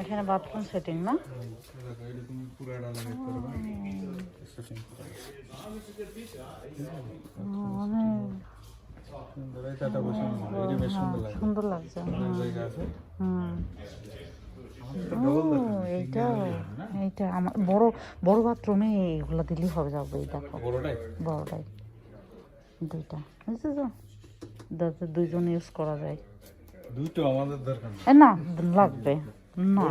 এখানে bathroom setting না? সুন্দর লাগছে। এইটা এইটা আমার বড় বড় বাথরুমে এইগুলো দিলেই হবে যাবে এই দেখো। বড়টাই? দুইটা। বুঝছ? তো যাতে দুইজন ইউজ করা যায়। দুটো আমাদের দরকার না লাগবে। না।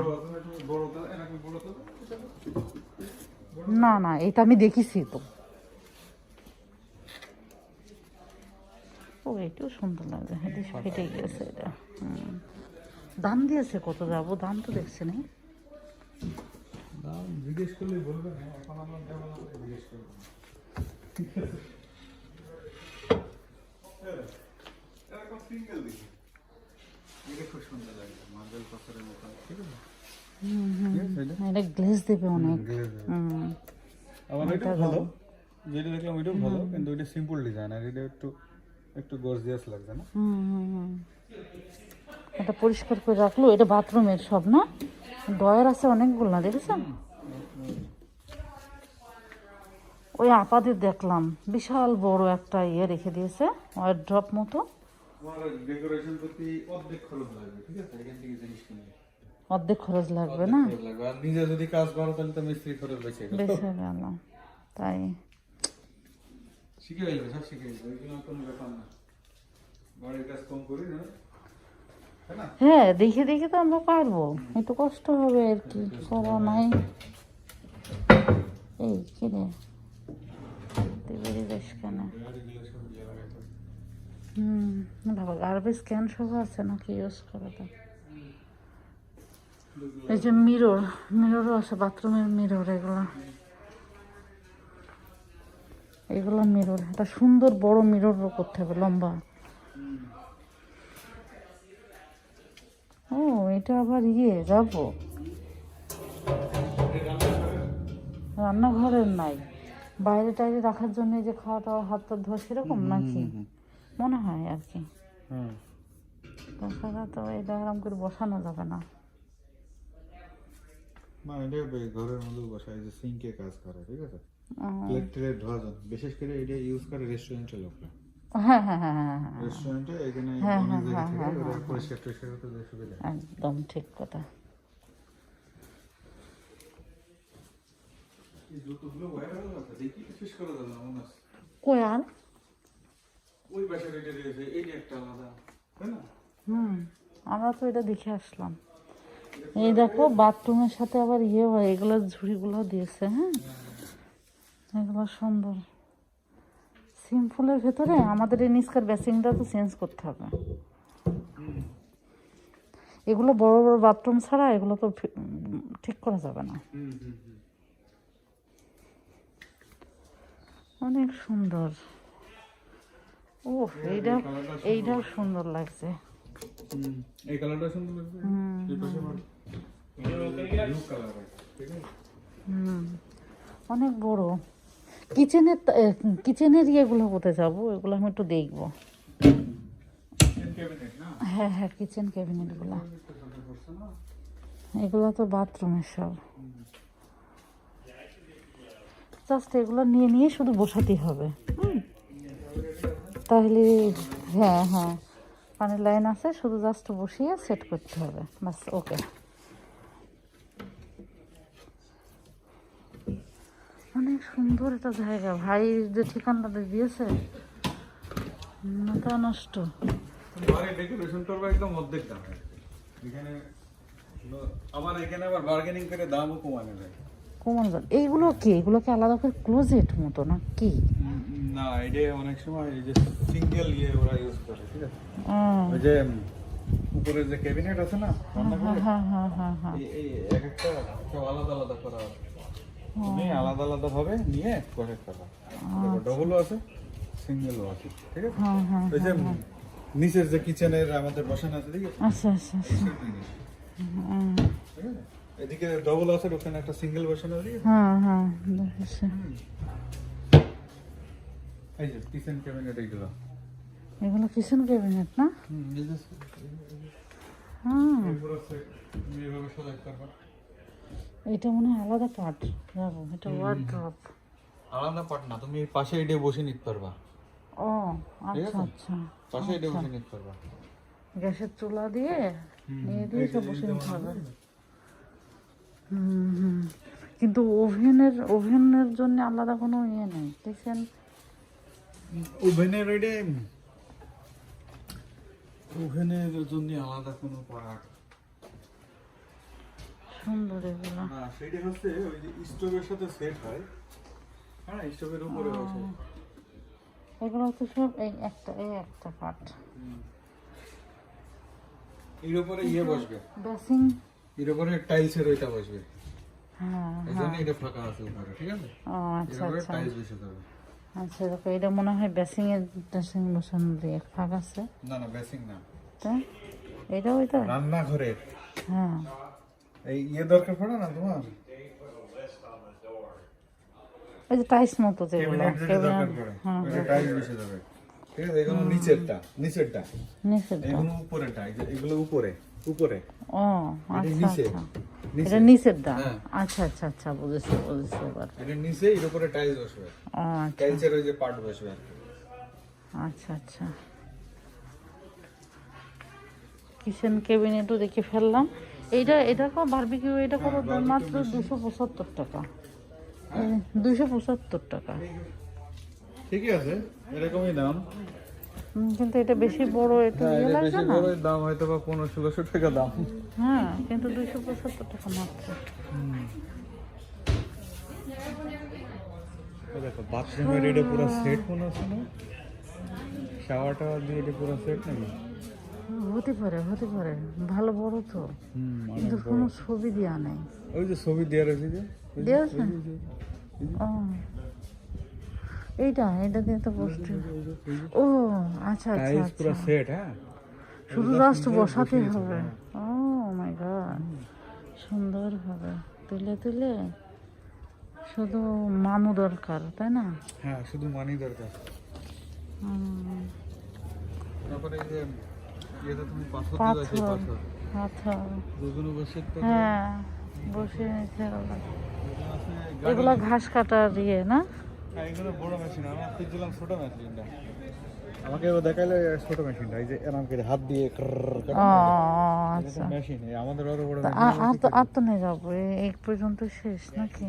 না না এটা আমি দেখেছি তো। ও এটাও সুন্দর লাগছে। ফেটে গেছে এটা। দাম দিয়েছে কত যাব? দাম তো দেখছি না। দাম জিজ্ঞেস করলে বলবে না এখন আমরা জিজ্ঞেস এরকম সিঙ্গেল এটা খুব সুন্দর লাগে মার্বেল পাথরের মতো। ঠিক আছে। এটা? এটা গ্লেজ দেবে অনেক। গ্লেজ দেবে। হুম। আবার এটা ভালো যেটা দেখলাম ওইটাও ভালো কিন্তু ওইটা সিম্পল ডিজাইন আর এটা একটু একটু গর্জিয়াস লাগছে না? হুম হুম হুম। এটা পরিষ্কার করে রাখল এটা বাথরুমের সব না? ডয়ার আছে অনেকগুলো না দেখেছেন ওই আপাদের দেখলাম বিশাল বড় একটা ইয়ে রেখে দিয়েছে ওয়ার ড্রপ মতো। ডেকোরেশন অর্ধেক খরচ লাগবে ঠিক আছে? এখান থেকে জিনিস কিনবে। অর্ধেক খরচ লাগবে না? আর নিজে যদি কাজ করো তাহলে তো মিস্ত্রি খরচ বেঁচে গেল। বেশি গেল তাই। শিখে গেলবে সব শিখে গেলবে ওইগুলো কোনো ব্যাপার না। বাড়ির কাজ কম করি না হ্যাঁ দেখে দেখে তো আমরা পারব। একটু কষ্ট হবে আর কি করা নাই? এই কেন? লাগাইতে হবে। হুম। বাবা গার্বেজ ক্যান সহ আছে নাকি ইউজ করা তো? এই যে মিরর মিররও আছে বাথরুমের মিরর এগুলো। এগুলো মিরর একটা সুন্দর বড় মিররও করতে হবে লম্বা। ও এটা আবার ইয়ে যাব। রান্নাঘরের নাই। বাইরে টাইরে রাখার জন্য যে খাওয়া টাওয়া হাত টাত ধোয়া সেরকম নাকি? মনে হয় আর কি। হুম। তাছাড়া তো এটা আরাম করে বসানো যাবে না। না এটা ঘরের মধ্যে বসায় যে সিঙ্কে কাজ করে ঠিক আছে? উম, প্লেট ট্রেট ধোয়া যায় বিশেষ করে এটা ইউজ করে রেস্টুরেন্টে লোকরা। হ্যাঁ হ্যাঁ হ্যাঁ রেস্টুরেন্টে এখানে অনেক জায়গা থেকে ওরা পরিষ্কার টরিষ্কার করতে সুবিধা একদম ঠিক কথা। এই জুতোগুলো ভাইরাল আছে দেখি তো শেষ করে দিলাম মনে আছে কই আর ওই পাশের এই যে একটা আলাদা তাই না? হুম আমরা তো এটা দেখে আসলাম। এই দেখো বাথরুমের সাথে আবার ইয়ে হয় এগুলো ঝুড়িগুলো দিয়েছে হ্যাঁ? এগুলো সুন্দর। সিম্পলের ভেতরে আমাদের এই নিষ্কার বেসিংটা তো চেঞ্জ করতে হবে। এগুলো বড় বড় বাথরুম ছাড়া এগুলো তো ঠিক করা যাবে না। অনেক সুন্দর। ও এইটা এইটাও সুন্দর। লাগছে। হুম, এই কালারটা সুন্দর অনেক বড়। কিচেনের কিচেনের ইয়েগুলো কোথায় যাব? এগুলো আমি একটু দেখব। হ্যাঁ হ্যাঁ কিচেন ক্যাবিনেটগুলো এগুলো তো বাথরুমের সব। জাস্ট এগুলো নিয়ে নিয়ে শুধু বসাতেই হবে। হুম। তাহলে হ্যাঁ হ্যাঁ। পানির লাইন আছে শুধু জাস্ট বসিয়ে সেট করতে হবে। বাস ওকে অনেক সুন্দর একটা জায়গা। ভাই যে ঠিকানাটা দিয়েছে মাথা নষ্ট। বাড়ি ডেকোরেশন করবে একদম অর্ধেক দাম। এখানে আবার এখানে আবার বার্গেনিং করে দামও কমানো যায়। কমন যায়। এইগুলো কি? এগুলো কি আলাদা করে ক্লোজেট মতো না কি না এটা অনেক সময় এই যে সিঙ্গেল ইয়ে ওরা ইউজ করে ঠিক আছে? ওই যে উপরে যে ক্যাবিনেট আছে না হ্যাঁ হ্যাঁ হ্যাঁ এই এক একটা আলাদা আলাদা করা তুমি আলাদা আলাদা ভাবে নিয়ে করে। করা ডবলও আছে সিঙ্গেলও আছে ঠিক আছে? হ্যাঁ হ্যাঁ ওই যে নিচের যে কিচেনের আমাদের বসানো আছে ঠিক আছে? আচ্ছা আচ্ছা আচ্ছা। এদিকে ডবল আছে ওখানে একটা সিঙ্গেল বসানো আছে হ্যাঁ হ্যাঁ। এই যে কিচেন ক্যাবিনেট এইগুলো। এগুলো কিচেন ক্যাবিনেট না? হ্যাঁ। পারবা এটা মনে হয় আলাদা পার্ট যাব এটা ওয়ার্ড্রপ আলাদা পাট না তুমি পাশে এডে বসে নিতে পারবা। ও আচ্ছা আচ্ছা। পাশে এডে বসে নিতে পারবা। গ্যাসের চুলা দিয়ে নিয়ে দিয়ে সব বসে নিতে হুম হুম কিন্তু ওভেনের ওভেনের জন্য আলাদা কোনো ইয়ে নেই। দেখছেন ওভেনের এডে ওভেনের জন্য আলাদা কোনো পার্ট সুন্দর এগুলো। না সেটা হচ্ছে ওই যে স্টোভের সাথে সেট হয়। হ্যাঁ স্টোভের উপরে বসে। এগুলো তো সব এই একটা এই একটা পার্ট এর উপরে ইয়ে বসবে। বেসিং এর উপরে টাইলসের ওইটা বসবে। হ্যাঁ এটা ফাঁকা আছে উপরে ঠিক আছে? ও আচ্ছা আচ্ছা। টাইলস বসে যাবে। আচ্ছা দেখো এটা মনে হয় বেসিং এর ড্রেসিং বসানো দিয়ে ফাঁক আছে। না না বেসিং না। তা? এটা? ওইটা রান্নাঘরের হ্যাঁ। এই ইয়ে দরকার পড়ে না তোমার? ওই যে টাইস মতো যেগুলো হ্যাঁ। ওইটা বসে যাবে। ঠিক আছে এগুলো নিচেরটা নিচেরটা। নিচের এগুলো উপরেরটা এগুলো উপরে উপরে। ও আচ্ছা আচ্ছা। এটা হ্যাঁ। আচ্ছা আচ্ছা আচ্ছা বুঝেছি বুঝেছি এবার। এটা নিচে এর উপরে টাইলস বসবে। টাইলসের ওই যে পার্ট বসবে আর কি। আচ্ছা আচ্ছা। কিচেন ক্যাবিনেটও দেখে ফেললাম। এইটা এটা কো বারবিকিউ এটা করো মাত্র দুশো পঁচাত্তর টাকা। দুশো পঁচাত্তর টাকা। ঠিকই আছে এরকমই দাম। কিন্তু এটা বেশি বড় হ্যাঁ ইয়ে এটা লাগবে বেশি না? বড় দাম হয়তো বা পনেরো ষোলোশো টাকা দাম। হ্যাঁ কিন্তু দুশো পঁচাত্তর টাকা মাত্র। দেখো বাথরুমের এটা পুরো সেট মনে না? শাওয়ার টাওয়ার দিয়ে এটা পুরো সেট নাকি? হতে পারে হতে পারে। ভালো বড় তো। কিন্তু কোনো ছবি দেওয়া নেই। ওই যে ছবি দেওয়া রয়েছে যে? দেওয়া আছে? ও। এইটা এটা দিয়ে তো বসতে ও আচ্ছা আচ্ছা আচ্ছা। পুরো সেট হ্যাঁ? শুধু জাস্ট বসাতে হবে। ও মাই গড সুন্দর হবে। তুলে তুলে। শুধু মানু দরকার তাই না? হ্যাঁ শুধু মানি দরকার। তারপরে এই যে ইয়েতে তুমি পাথর দিয়ে আছে পাথর পাথর। পাথর। বসে হ্যাঁ বসে নিতে হবে এগুলো ঘাস কাটার ইয়ে না? হ্যাঁ এগুলো বড় মেশিন আমি ছোট মেশিনটা আমাকে ও দেখাইলে ছোট মেশিনটা এই যে এরকম করে হাত দিয়ে আচ্ছা। মেশিন আমাদের বড় আর তো আর তো। নিয়ে যাব এই- এই পর্যন্ত শেষ নাকি?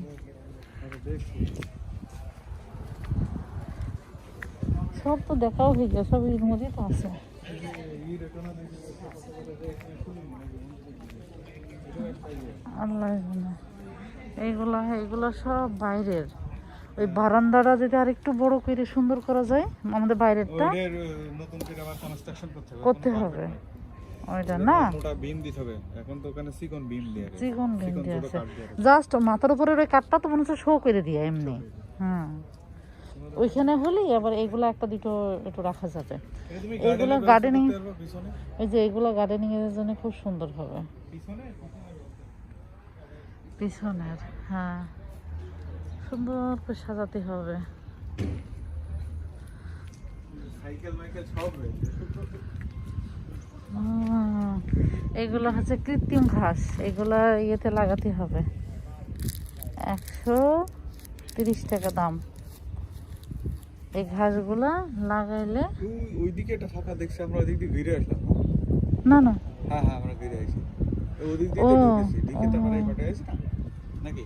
সব তো দেখাও হয়ে গেছে সব এর মধ্যেই তো আছে। আল্লাহ এইগুলা এইগুলা সব বাইরের। ওই বারান্দাটা যদি আর একটু বড় করে সুন্দর করা যায় আমাদের বাইরেরটা করতে হবে। ওইটা না? মোটা বিম দিতে হবে। এখন তো ওখানে চিকন বিম দিয়ে রে। চিকন দিয়ে আছে। জাস্ট মাথার উপরের ওই কাঠটা তো মনে হচ্ছে শো করে দিয়ে এমনি। হ্যাঁ। ওইখানে হলেই আবার এগুলো একটা দুটো একটু রাখা যাবে। এগুলো গার্ডেনিং এই যে এগুলো গার্ডেনিং এর জন্য খুব সুন্দর হবে। পিছনের হ্যাঁ। সুন্দর করে সাজাতে হবে। সাইকেল মাইকেল সব রয়েছে। হুম, এগুলো হচ্ছে কৃত্রিম ঘাস। এগুলো ইয়েতে লাগাতে হবে। একশো তিরিশ টাকা দাম। এই ঘাসগুলা লাগাইলে ওই ওইদিকে একটা ফাঁকা দেখছি আমরা ওইদিক দিয়ে ঘুরে আসলাম। না না। হ্যাঁ হ্যাঁ আমরা ঘুরে আসি। ওদিক দিয়ে তো ঢুকেছি। ঢুকে তো আমরা এই ও। পাটে নাকি?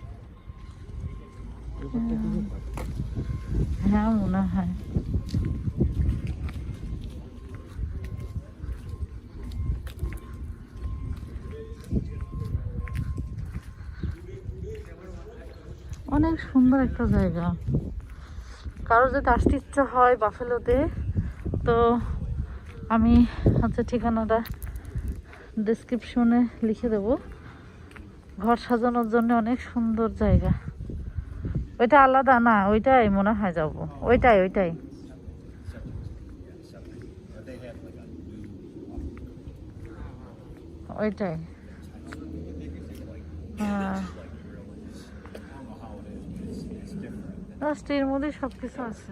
হ্যাঁ মনে হয়। অনেক সুন্দর একটা জায়গা। কারও যদি আসতে ইচ্ছা হয় বাফেলোতে, তো আমি হচ্ছে ঠিকানাটা ডিসক্রিপশনে লিখে দেব। ঘর সাজানোর জন্য অনেক সুন্দর জায়গা। ওইটা আলাদা না, ওইটাই মনে হয় যাব। ওইটাই ওইটাই। ওইটাই। হ্যাঁ। এর মধ্যে সব কিছু আছে।